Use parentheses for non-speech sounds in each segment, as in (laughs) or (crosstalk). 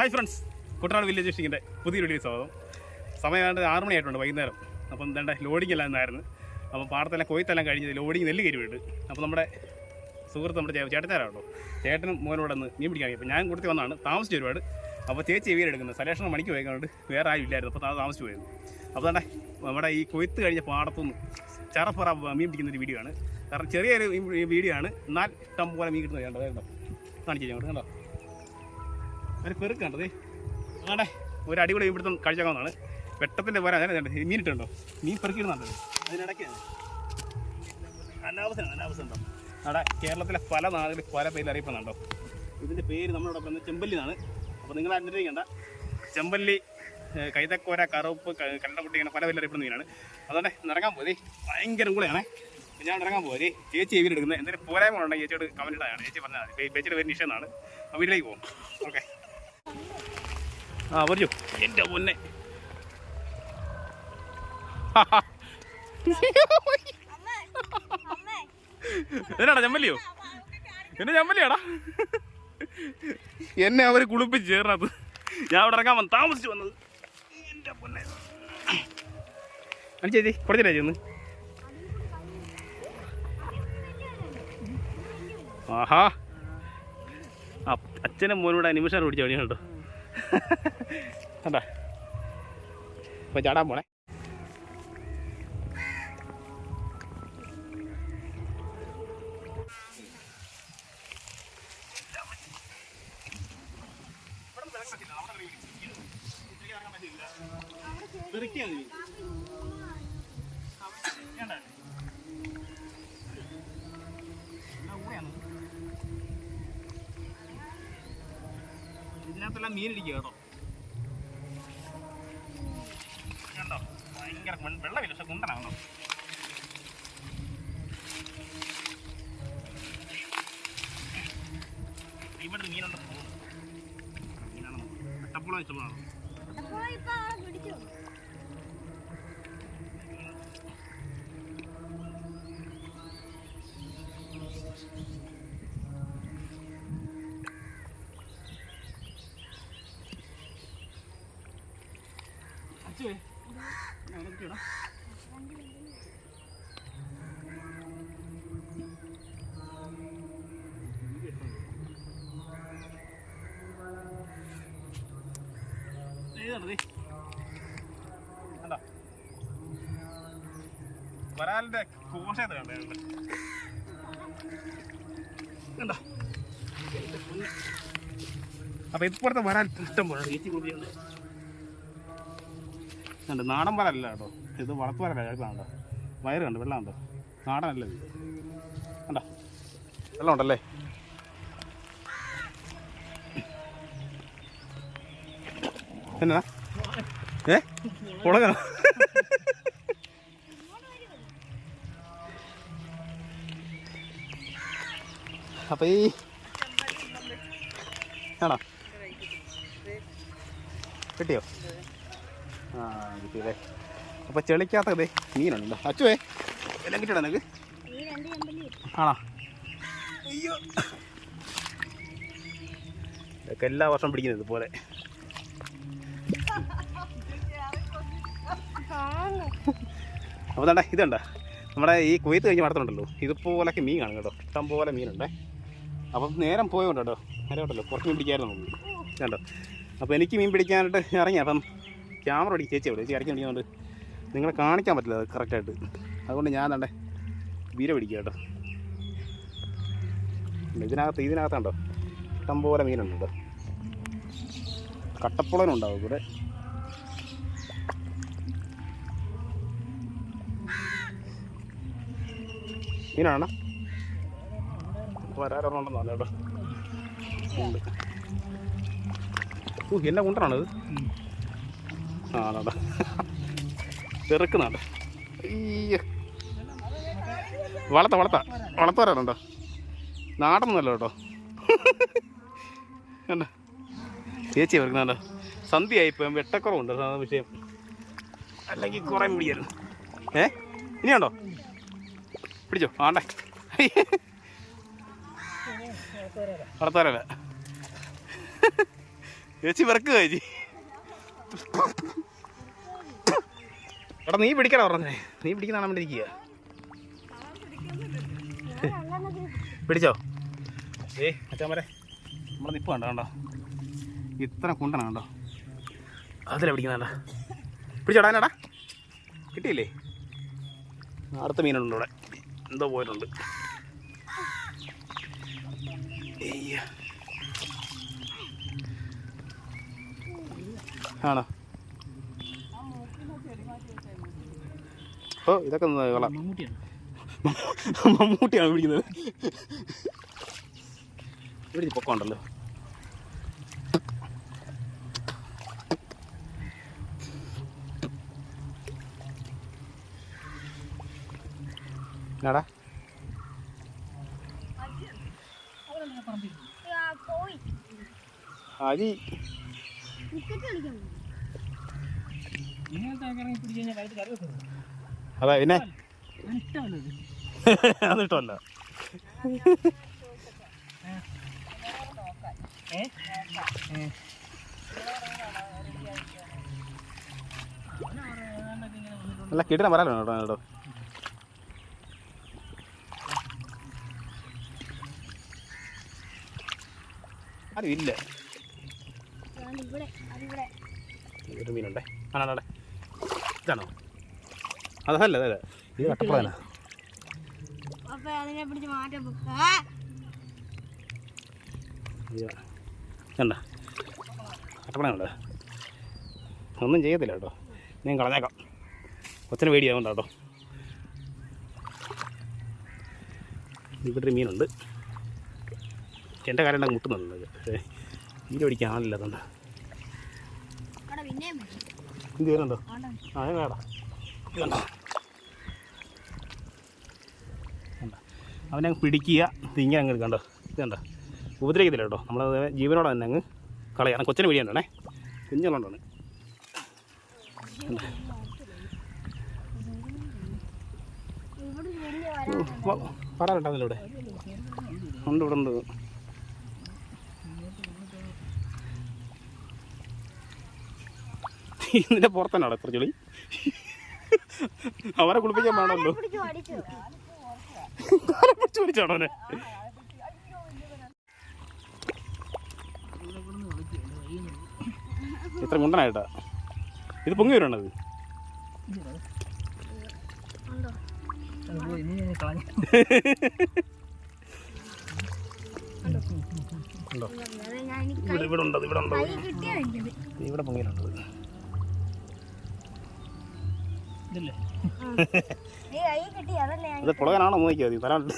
Hi friends Kuttanad village ഫിഷിങ്ങിന്റെ പുതിയൊരു video സ്വാഗതം സമയം ഏതാണ്ട് ആറ് മണിയായിട്ടുണ്ട് വൈകുന്നേരം. അപ്പം എന്താ ലോഡിംഗ് എല്ലാം ഇന്നായിരുന്നു. അപ്പം പാടത്തെല്ലാം കൊയ്ത്തെല്ലാം കഴിഞ്ഞത് ലോഡിങ് നെല്ല് കയറി വീട് അപ്പോൾ നമ്മുടെ സുഹൃത്ത് നമ്മുടെ ചേ- ചേട്ടച്ചാരാട്ടോ ചേട്ടനും മോനോട് ഒന്ന് മീൻ പിടിക്കാൻ അപ്പോൾ ഞാൻ കൊടുത്തി വന്നതാണ്. താമസിച്ച് ഒരുപാട്. അപ്പോൾ ചേച്ചി വീട് എടുക്കുന്നത് സലേഷണം മണിക്ക് പോയതുകൊണ്ട് വേറെ ആരും ഇല്ലായിരുന്നു. അപ്പോൾ താമസിച്ച് പോയത് അപ്പോൾ തന്നെ നമ്മുടെ ഈ കൊയ്ത്ത് കഴിഞ്ഞ പാടത്തുനിന്ന് ചറപ്പറ മീൻ പിടിക്കുന്ന ഒരു വീഡിയോ ആണ്. കാരണം ചെറിയൊരു വീഡിയോ ആണ്. എന്നാൽ ഇഷ്ടം പോലെ മീൻ കിട്ടുന്നത് കണ്ടോ? കണ്ടോ? കാണിച്ചു ഞങ്ങൾ കണ്ടോ? ഒരു പെറുക്കണ്ടത് ആടെ ഒരു അടിപൊളി ഇവിടുത്തെ കാഴ്ചക്കാവുന്നതാണ് വെട്ടത്തിന്റെ പോരാ അതിനെ കണ്ടോ? മീൻ ഇട്ടുണ്ടോ? മീൻ പെറുക്കിടുന്നുണ്ടോ അതിനിടയ്ക്കാണ്. അനാവസമാണ് അനാവസം ഉണ്ടോ? അവിടെ കേരളത്തിലെ പല നാടുകളിൽ പല പേരിൽ അറിയപ്പെടുന്നുണ്ടോ? ഇതിന്റെ പേര് നമ്മളോട് പറയുന്നത് ചെമ്പല്ലി എന്നാണ് അപ്പോൾ നിങ്ങൾ അന്വേഷിക്കേണ്ട. ചെമ്പല്ലി കൈതക്കോര കറുപ്പ് കണ്ടക്കുട്ടി ഇങ്ങനെ പല പേരിൽ അറിയപ്പെടുന്ന മീനാണ്. അതുകൊണ്ട് ഇറങ്ങാൻ പോയി ഭയങ്കര കൂടെയാണേ ഞാൻ ഇറങ്ങാൻ പോയി ചേച്ചി എവിടെ എടുക്കുന്നത്. എന്തെങ്കിലും പോരായ്മ ഉണ്ടെങ്കിൽ ചേച്ചിയോട് കമന്റ് ഇടാനാണ്. ചേച്ചി പറഞ്ഞാൽ ചേച്ചിയുടെ പേര് നിഷ അപ്പോൾ വീട്ടിലേക്ക് പോകും ഓക്കെ. ആ പറഞ്ഞു എന്റെ പൊന്നെ. എന്നാടാ ചമ്മല്ലിയോ? എന്നെ ചമ്മല്ലിയാടാ? എന്നെ അവർ കുളിപ്പിച്ച് ചേർന്നത്. ഞാൻ അവിടെ ഇറങ്ങാൻ വന്ന് താമസിച്ച് വന്നത്. എന്റെ പൊന്നെ. അനി ചേച്ചി കുറച്ചില്ല ചെന്ന് ആഹാ. അച്ഛനും മോനോട് നിമിഷം പിടിച്ച പണിയാണ് കേട്ടോ കണ്ടാ ഇപ്പൊ ചാടാൻ പോണേ ഇതിനകത്തെല്ലാം മീനിരിക്കുക കേട്ടോ. കണ്ടോ? ഭയങ്കര വെള്ളമില്ല പക്ഷെ കുണ്ടനാണോ ഇവിടെ തോന്നുന്നു മീനാണോ വെട്ടപ്പുളം ഏതാണത് കണ്ടോ? വരാലിന്റെ കോശത്തെ കണ്ടോ കണ്ടോ? അപ്പൊ ഇപ്പോഴത്തെ വരാൽ ഇഷ്ടം പോലെ ചേച്ചി കുടിയുണ്ട് കണ്ടോ? നാടൻ വരല്ല കേട്ടോ. ഇത് വളർത്തു വരല്ല കേട്ടോ വയറ് കണ്ടോ? വെള്ളം കണ്ടോ? നാടനല്ല ഇത്. കണ്ടോ? വെള്ളം ഉണ്ടല്ലേ? എന്നാ? ഏ? ഉളകണം അപ്പൊ ഈ ആണോ? കിട്ടിയോ? ആ കിട്ടിയല്ലേ. അപ്പൊ ചെളിക്കാത്തതേ മീനുണ്ടോ അച്ചുവേ എല്ലാം കിട്ടിയോ നിനക്ക്? ആണോ? അയ്യോ. ഇതൊക്കെ എല്ലാ വർഷം പിടിക്കുന്നത് ഇതുപോലെ. അപ്പോൾ തണ്ട ഇതുണ്ട് നമ്മുടെ ഈ കൊയ്ത്ത് കഴിഞ്ഞ് വളർത്തുന്നുണ്ടല്ലോ ഇതുപോലൊക്കെ മീൻ കാണും കേട്ടോ. ഇഷ്ടം പോലെ മീനുണ്ടേ. അപ്പം നേരം പോയോണ്ട്? കേട്ടോ നേരം ഉണ്ടല്ലോ കുറച്ച് മീൻ പിടിക്കായിരുന്നു കണ്ടോ? അപ്പോൾ എനിക്ക് മീൻ പിടിക്കാനായിട്ട് ഇറങ്ങി. അപ്പം ക്യാമറ അടിക്കും ചേച്ചി അവിടെ. ചേച്ചി ഇറക്കി പിടിക്കുന്നുണ്ട്. നിങ്ങളെ കാണിക്കാൻ പറ്റില്ല അത് കറക്റ്റായിട്ട്. അതുകൊണ്ട് ഞാൻ തണ്ടേ വീര പിടിക്കുക കേട്ടോ. ഇതിനകത്ത് ഇതിനകത്താണ്ടോ ഇഷ്ടം പോലെ മീനുണ്ട് കേട്ടോ. കട്ടപ്പുളനുണ്ടാവും ഇവിടെ. മീനാണ്. കേട്ടോ ഉണ്ട് ഓ എല്ലാം കൊണ്ടാണത് ആ അതാ അയ്യോ. വളർത്ത വളർത്ത. വളർത്ത വരാറുണ്ടോ നാടൊന്നുമല്ല കേട്ടോ. കണ്ടോ? ചേച്ചി വരുന്നുണ്ടോ സന്ധ്യയായിപ്പോൾ വെട്ടക്കുറവുണ്ട് വിഷയം. അല്ലെങ്കിൽ കുറേ മുടിയായിരുന്നു. ഏ? ഇനിയുണ്ടോ? പിടിച്ചോ ആണ്ടേ. വളർത്താറല്ല ചേച്ചി വിറക്കുക ചേച്ചി. എടാ നീ പിടിക്കണ പറഞ്ഞേ. നീ പിടിക്കുന്ന കാണാൻ ഇരിക്കുക. പിടിച്ചോ? ഏ അച്ഛാമരെ നമ്മുടെ നിപ്പ് കണ്ടോ കണ്ടോ? ഇത്ര കുണ്ടന കണ്ടോ? അതിലാ പിടിച്ചോടാ എന്നാടാ കിട്ടിയില്ലേ? അടുത്ത മീനുണ്ട് ഇവിടെ. എന്തോ പോയിട്ടുണ്ട്. ആണോ? ഓ ഇതൊക്കെ കളാം മമ്മൂട്ടിയാണ്. പിടിക്കുന്നത്. ഇവിടെ പൊക്കമുണ്ടല്ലോ. എന്നാടാ കളിക്കാൻ അതാ പിന്നെ. അതിട്ടല്ല അല്ല കിട്ടണം പറയാലോ കേട്ടോ കേട്ടോ ആരും ഇല്ല. ഒരു മീനുണ്ടേ. ആണാടെ ഇതാണോ? അതല്ല അതല്ല. ഇത് കണ്ട? കട്ടപ്പളയുണ്ട് ഒന്നും ചെയ്യത്തില്ല കേട്ടോ. ഞാൻ കളഞ്ഞേക്കാം. കൊച്ചിന് പേടിയാവണ്ട കേട്ടോ. ഇവിടെ ഒരു മീനുണ്ട്. എന്റെ കാര്യം അങ്ങ് മുട്ടുന്നുണ്ട് മീൻ പിടിക്കാൻ ആളില്ല പിന്നെയും ഇത് വരുന്നുണ്ടോ? ആ ഞാൻ വേടാ അവനെ അങ്ങ് പിടിക്കുക. തിങ്ങ അങ്ങ് കണ്ടോ ഇത് കണ്ടോ ഉപദ്രവിക്കത്തില്ല കേട്ടോ. നമ്മൾ ജീവനോടെ തന്നെ അങ്ങ് കളയാണ് കൊച്ചിനെ പിടിയുണ്ടാണേ കുഞ്ഞുള്ളതാണ് പറയാറുണ്ടാവില്ല ഇവിടെ. ഉണ്ട് ഇവിടെ ഉണ്ട്. ഇതിന്റെ പുറത്തന്നാണ് എത്ര ചെളി? അവരെ കുളിപ്പിക്കാൻ വേണമല്ലോ പിടിച്ച് അവനെ? ഇത്ര മുണ്ടനായിട്ടാ. ഇത് പൊങ്ങി വരണത് ഇവിടെ ഇവിടെ ഉണ്ട്? ഇവിടെ ഉണ്ടത് ഇവിടെ പൊങ്ങിയിട്ടുണ്ട് നീ കൈ കിട്ടി അതല്ലേ ഞാൻ ഇത് പുളകനാണോ നോക്കിയാൽ മതി തരാണ്ട്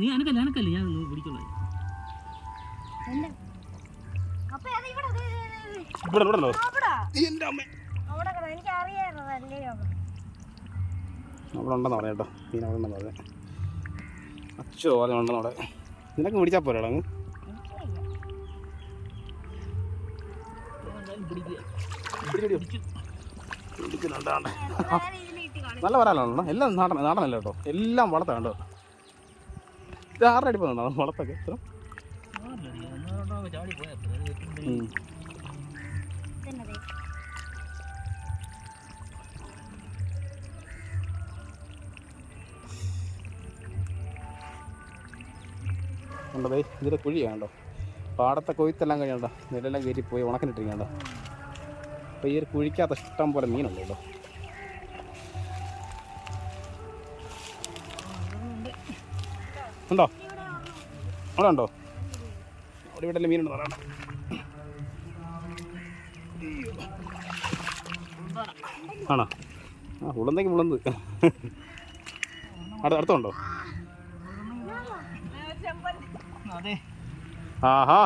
നീ അനക്കല്ല അനക്കല്ല? ഞാൻ പിടിച്ചോളാം. എന്റെ അപ്പൊ അത് ഇവിടെ ദേ, ദേ, ദേ, ദേ. ഇവിടെ ഇവിടെ ഉണ്ടോ? അവിടെ. എന്റെ അമ്മ. അവിടെ കിടന്ന് എനിക്ക് അറിയാറുള്ളതല്ലേ അവിടെ ഉണ്ടെന്ന് പറഞ്ഞു കേട്ടോ. മീൻ അവിടെ ഉണ്ടെന്ന് പറഞ്ഞു. അച്ചോ അത് ഉണ്ടെന്ന് അവിടെ നിനക്ക് പിടിച്ചാൽ പോരാ പിടിക്കുക. നല്ല വരാലാണല്ലോ. എല്ലാം നാടൻ നാടനല്ല കേട്ടോ? എല്ലാം വളർത്ത കണ്ടോ? ഇത് ആരുടെ അടി പോകുന്നുണ്ടോ? വളർത്തൊക്കെ എത്ര ചാടി പോയാ ഉം. തന്നെ കണ്ടോ ദേ ഇതിന്റെ കുഴിയാണ് കണ്ടോ? പാടത്തെ കൊയ്ത്തെല്ലാം കഴിഞ്ഞോ നെല്ലെല്ലാം കയറ്റി പോയി ഉണക്കിനിട്ടിരിക്കണ്ടോ അപ്പോൾ ഈ ഒരു കുഴിക്കകത്ത് ഇഷ്ടം പോലെ കേട്ടോ ഉണ്ടോ? അവിടെ ഉണ്ടോ? അവിടെ ഇവിടെ മീനുണ്ട്? പറയണം. ആണോ? ആ ഉള്ളന്തെങ്കിൽ അടുത്ത അടുത്തുണ്ടോ ആഹാ.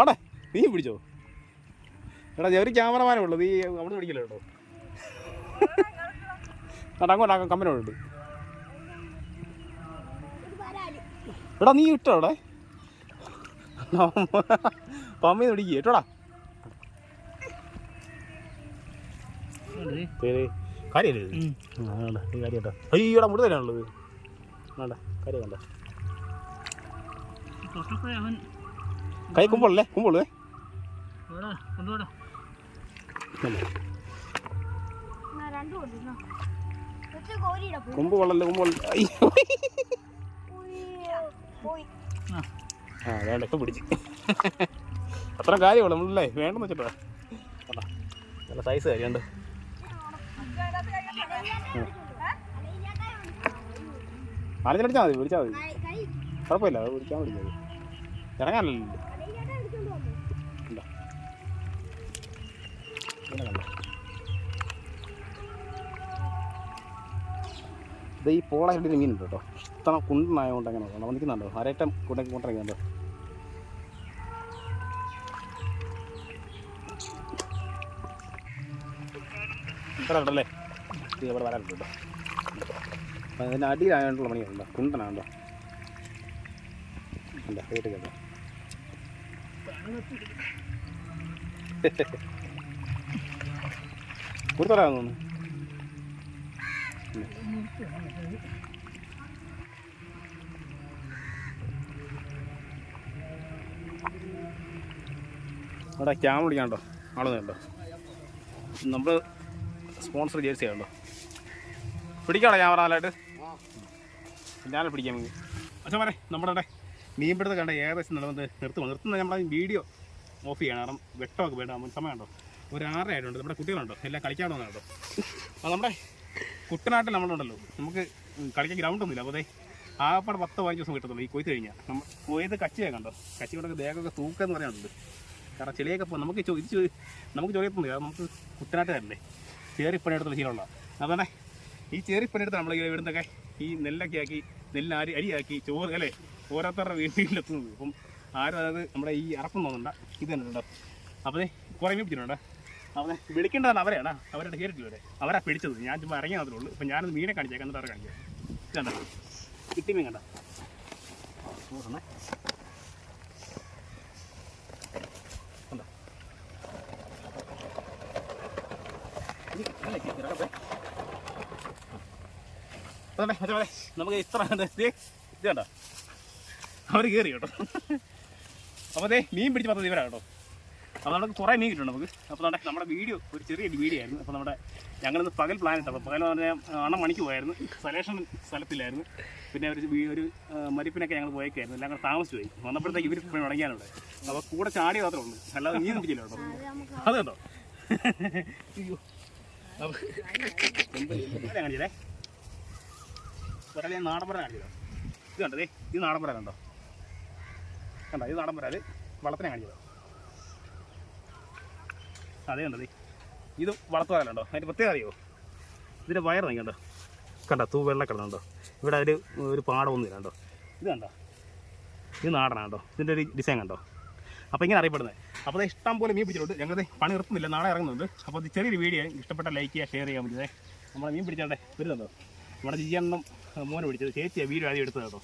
ആടെ നീ പിടിച്ചോ? എടാ ഒരു ക്യാമറമാനേ ഉള്ളൂ നീ അവിടെ പിടിക്കില്ല കേട്ടോ? എടാ അങ്ങോട്ട് കമ്പനിയോട് ഒരു എടാ നീ ഇട്ടോ അവിടെ? പമ്മീന്ന് പിടിക്കുക കേട്ടോടാ. കാര്യമല്ലേ അയ്യോടാ മുടി തന്നെയാണുള്ളത് വേണ്ട കാര്യം കണ്ട തൊട്ടപ്പോഴേ അവൻ കൈ കുമ്പോളല്ലേ കുമ്പോളേ കൊണ്ടുപോടാ എന്നാ രണ്ടും ഉണ്ട് എന്നാ. ഒറ്റ കോരിയിടാ പോയി കുമ്പ് കൊള്ളല്ല കൊമ്പ് ആ. വേണ്ട ഇപ്പം പിടിച്ച്. അത്ര കാര്യമുള്ളൂ നമ്മളല്ലേ? വേണ്ടെന്ന് വെച്ചിട്ടാ. നല്ല സൈസ് കാര്യമുണ്ട്. ആലഞ്ചടിച്ചാൽ മതി പിടിച്ചാൽ മതി. കുഴപ്പമില്ല അത് പിടിക്കാൻ പിടിക്കാതെ ഇറങ്ങാനല്ലോ? ഇത് ഈ പോള സൈഡിൽ മീനുണ്ട് കേട്ടോ. ഇഷ്ടം കുണ്ടനായതുകൊണ്ട് അങ്ങനെ നമ്മൾ നിൽക്കുന്നുണ്ടോ? അരേറ്റം കുണ്ടൊക്കെ ഉണ്ടല്ലേ ഇത് ഇവിടെ വരാനുണ്ട് കേട്ടോ. അതിന്റെ അടിയിലായതുകൊണ്ടുള്ള മണിയുണ്ടോ കുണ്ടനാണ്ടോ? അല്ല വീട്ടിൽ കണ്ടോ കൊടുത്തോളാം തോന്നുന്നു. അവിടെ ക്യാമറ വിളിക്കാണ്ടോ? ആളൊന്നും കണ്ടോ നമ്മൾ സ്പോൺസർ ജേഴ്സി ആണല്ലോ. പിടിക്കാണോ ക്യാമറ നല്ലതായിട്ട്? ഞാനെ പിടിക്കാൻ വേണ്ടി അച്ഛൻ പറ നമ്മുടെ മീൻപിടുത്തം കണ്ട ഏകദേശം നടന്നത് നിർത്തുമോ നിർത്തുന്നത് നമ്മളെ വീഡിയോ ഓഫ് ചെയ്യണം. കാരണം വെട്ടമൊക്കെ വേണ്ട. സമയമുണ്ടോ? ഒരു ആറര ആയിട്ടുണ്ട്. നമ്മുടെ കുട്ടികളുണ്ടോ? എല്ലാം കളിക്കാൻ കേട്ടോ അപ്പോൾ നമ്മുടെ കുട്ടനാട്ടിൽ നമ്മളുണ്ടല്ലോ. നമുക്ക് കളിക്കാൻ ഗ്രൗണ്ട് ഒന്നുമില്ല. അപ്പോൾ അതെ ആപ്പാടെ പത്ത് പതിനഞ്ച് ദിവസം കിട്ടത്തുള്ളൂ. ഈ കൊയ്ത്ത് കഴിഞ്ഞാൽ. നമ്മൾ കൊയ്ത് കച്ചിയാണ് കണ്ടോ? കച്ചി കൊണ്ടൊക്കെ ദേഹമൊക്കെ തൂക്കം എന്ന് പറയാനുണ്ട് കാരണം ചെളിയൊക്കെ പോകും നമുക്ക് ചോ- ഇത് ചോ- നമുക്ക് ചോദിക്കുന്നില്ല കാരണം നമുക്ക് കുട്ടനാട്ടുകാരല്ലേ. ചേറിപ്പണിയെടുത്തുള്ള ശീലമുള്ള. അതാണ് ഈ ചേറിപ്പണിയെടുത്ത് നമ്മൾ ഇവിടുന്നൊക്കെ ഈ നെല്ലൊക്കെ ആക്കി നെല്ല് അരി അരിയാക്കി ചോറ് അല്ലേ? ഓരോരുത്തരുടെ വീട്ടിലെത്തുന്നത്. അപ്പം ആരും അതായത് നമ്മുടെ ഈ അറപ്പം തോന്നണ്ട. ഇത് തന്നെ ഉണ്ടോ? അപ്പോൾ കുറേ മീൻ അപ്പോൾ വിളിക്കേണ്ടതാണ് അവരെയാണ് അവരുടെ കേട്ടിട്ടില്ല അവരെ അവരാ പിടിച്ചത്. ഞാൻ ചുമ്മാ ഇറങ്ങിയ മാത്രമേ ഉള്ളൂ. ഇപ്പം ഞാനത് മീനെ കാണിച്ചേക്കാം എന്നിട്ട് അവരെ കാണിക്കാം. കണ്ട? കിട്ടി മീൻ കണ്ട? നമുക്ക് ഇത്ര ഇത് കണ്ട? അവർ കയറി കേട്ടോ. അപ്പോൾ അതെ മീൻ പിടിച്ച് പത്ത് ഇവരാ കേട്ടോ. അപ്പോൾ നമുക്ക് കുറേ മീൻ കിട്ടും നമുക്ക്. അപ്പോൾ നമ്മുടെ നമ്മുടെ വീഡിയോ ഒരു ചെറിയ വീഡിയോ ആയിരുന്നു. അപ്പോൾ നമ്മുടെ ഞങ്ങളിന്ന് പകൽ ഉണ്ടാവും അപ്പോൾ എന്ന് പറഞ്ഞാൽ അണം മണിക്ക് പോയായിരുന്നു. സലേഷൻ സ്ഥലത്തില്ലായിരുന്നു. പിന്നെ ഒരു ഒരു മരിപ്പിനൊക്കെ ഞങ്ങൾ പോയേക്കായിരുന്നു. എല്ലാം കൂടെ താമസിച്ചു പോയി. വന്നപ്പോഴത്തേക്ക് ഇവർ മുടങ്ങിയാണ് ഇവിടെ അപ്പോൾ കൂടെ ചാടി മാത്രമേ ഉള്ളൂ. അല്ലാതെ മീൻ പിടിച്ചില്ല കേട്ടോ അത് കേട്ടോ കാണിച്ചേ? ഒരാളെ നാടൻ പരാ കാണിച്ചതോ. ഇത് കണ്ടതേ ഇത് നാടൻ പരാ കണ്ടോ? കണ്ടോ ഇത് നാടൻ പരാ വളത്തിനെ കാണിച്ചതോ. അതേ കണ്ടത് ഇത് വളർത്തു വരാലുണ്ടോ അതിന്റെ പ്രത്യേകത അറിയോ? ഇതിന്റെ വയർ നീക്കണ്ടോ കണ്ടോ? തൂ വെള്ള കിടന്നുണ്ടോ ഇവിടെ ഒരു ഒരു പാടമൊന്നുമില്ല കണ്ടോ? ഇത് കണ്ടോ? ഇത് നാടനാണ്ടോ ഇതിന്റെ ഒരു ഡിസൈൻ കണ്ടോ? അപ്പോൾ ഇങ്ങനെ അറിയപ്പെടുന്നത്. അപ്പോൾ ഇഷ്ടം പോലെ മീൻ പിടിച്ചിട്ടുണ്ട്. ഞങ്ങൾ പണി നിർത്തുന്നില്ല. നാളെ ഇറങ്ങുന്നുണ്ട്. അപ്പോൾ ഇത് ചെറിയൊരു വീഡിയോ ഇഷ്ടപ്പെട്ട ലൈക്ക് ചെയ്യുക ഷെയർ ചെയ്യാൻ പറ്റുന്നത് നമ്മളെ മീൻ പിടിച്ചാട്ടെ വരുന്നുണ്ടോ? നമ്മുടെ ജിയണ്ണം മോനെ പിടിച്ചത്. ചേച്ചിയാണ് വീഡിയോ ആദ്യം എടുത്തത് കേട്ടോ.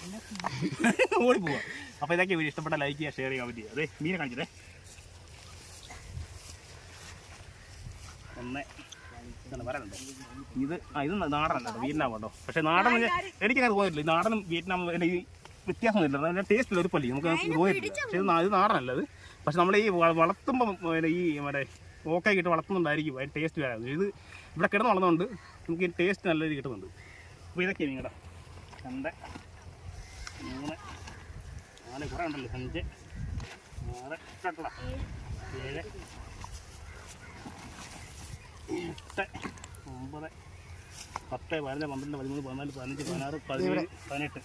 (laughs) ഓടി പോവാ. അപ്പോൾ ഇതൊക്കെ വീഡിയോ. ഇഷ്ടപ്പെട്ട ലൈക്ക് ചെയ്യുക ഷെയർ ചെയ്യാൻ പറ്റിയത് അതെ മീനെ കാണിച്ചതേ ഒന്ന് ഇത് ആ ഇത് നാടനല്ല വിയറ്റ്നാം കേട്ടോ. പക്ഷേ നാടൻ എനിക്കങ്ങനെ ഈ നാടനും വിയറ്റ്നാം ഈ വ്യത്യാസമൊന്നുമില്ല. അതിന്റെ ടേസ്റ്റില്ല ഒരു പല്ലി നമുക്ക് തോന്നിയിട്ടില്ല പക്ഷേ ഇത് നാടനല്ല അത്. പക്ഷെ നമ്മൾ ഈ വളർത്തുമ്പോൾ ഈ മറ്റേ ഓക്കെ കിട്ടി വളർത്തുന്നുണ്ടായിരിക്കും അതിന് ടേസ്റ്റ് വരാതെ ഇത് ഇവിടെ കിടന്ന് വളർന്നുകൊണ്ട് നമുക്ക് ഈ ടേസ്റ്റ് നല്ല രീതി കിട്ടുന്നുണ്ട്. അപ്പോൾ ഇതൊക്കെ നിങ്ങളുടെ രണ്ട് മൂന്ന് നാല് കുറേ ഉണ്ടല്ലോ. അഞ്ച് ആറ് ഏഴ് എട്ട് ഒമ്പത് പത്ത് പതിനഞ്ച് പന്ത്രണ്ട് പതിമൂന്ന് പതിനാല് പതിനഞ്ച് പതിനാറ് പതിനേഴ് പതിനെട്ട്.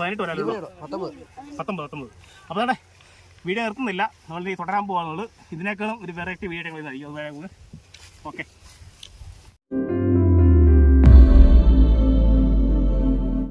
പതിനെട്ട് ഒരാളുള്ളൂ പത്തൊമ്പത് പത്തൊമ്പത്. അപ്പോൾ അതെ വീഡിയോ നിർത്തുന്നില്ല. നമ്മൾ ഈ തുടരാൻ പോകാനുള്ളത് ഇതിനേക്കാളും ഒരു വെറൈറ്റി വീഡിയോ ഞങ്ങൾ ഇതായിരിക്കും. ഓക്കെ